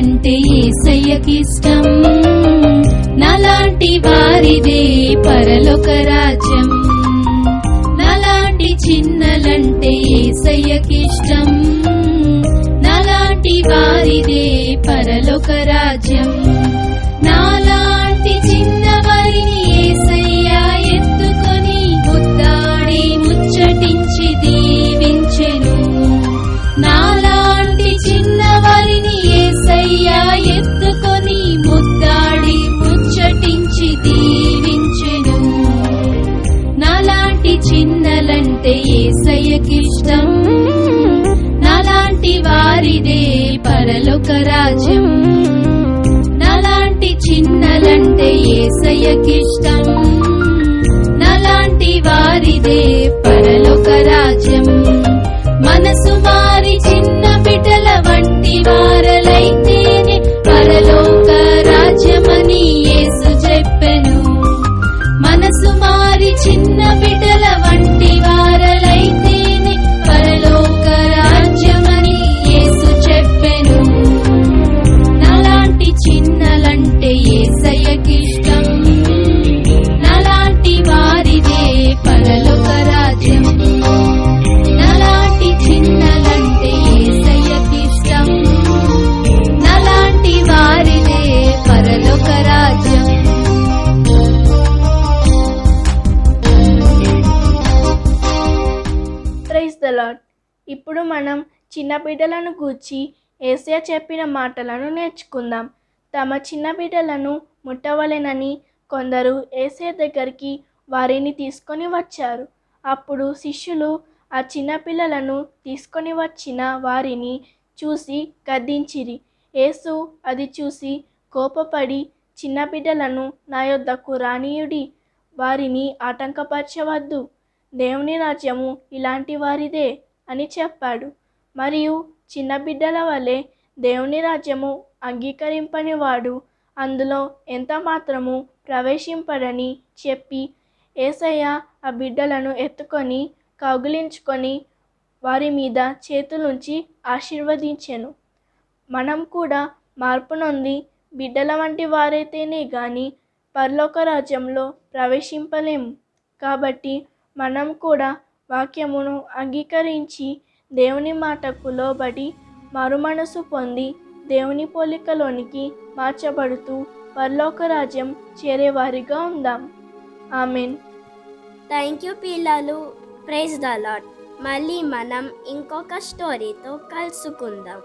అంటే ఏసయ్యకిష్టం నలాంటి వారిదే పరలోక రాజ్యం. నలాంటి చిన్నలంటే ఏసయ్యకిష్టం నలాంటి వారిదే పరలోక రాజ్యం. నాలాంటి చిన్నలంటే ఏసయ్యకిష్టం నాలాంటి వారిదే పరలోక రాజ్యం. నాలాంటి చిన్నలంటే ఏసయ్యకిష్టం నాలాంటి వారిదే ఇప్పుడు మనం చిన్న బిడ్డలను గూర్చి ఏసయ చెప్పిన మాటలను నేర్చుకుందాం. తమ చిన్న బిడ్డలను ముట్టవలెనని కొందరు ఏసయ దగ్గరికి వారిని తీసుకొని వచ్చారు. అప్పుడు శిష్యులు ఆ చిన్న పిల్లలను తీసుకొని వచ్చిన వారిని చూసి గద్దించిరి. యేసు అది చూసి కోపపడి చిన్న బిడ్డలను నా యొద్దకు రానీయుడి వారిని ఆటంకపరచవద్దు. దేవుని రాజ్యము ఇలాంటి వారిదే. అని చెప్పాడు. మరియు చిన్న బిడ్డల వలె దేవుని రాజ్యము అంగీకరింపని వాడు అందులో ఎంత మాత్రము ప్రవేశింపడని చెప్పి ఏసయ్య ఆ బిడ్డలను ఎత్తుకొని కౌగిలించుకొని వారి మీద చేతులుంచి ఆశీర్వదించెను. మనం కూడా మార్పు నొంది బిడ్డల వంటి వారైతేనే గాని పరలోక రాజ్యంలో ప్రవేశింపలేము. కాబట్టి మనం కూడా వాక్యమును అంగీకరించి దేవుని మాటకు లోబడి మరుమనసు పొంది దేవుని పోలికలోనికి మార్చబడుతూ పరలోక రాజ్యం చేరేవారిగా ఉందాం. ఆమెన్. థ్యాంక్ యూ పిల్లలు. ప్రైజ్ ద లాడ్ మళ్ళీ మనం ఇంకొక స్టోరీతో కలుసుకుందాం.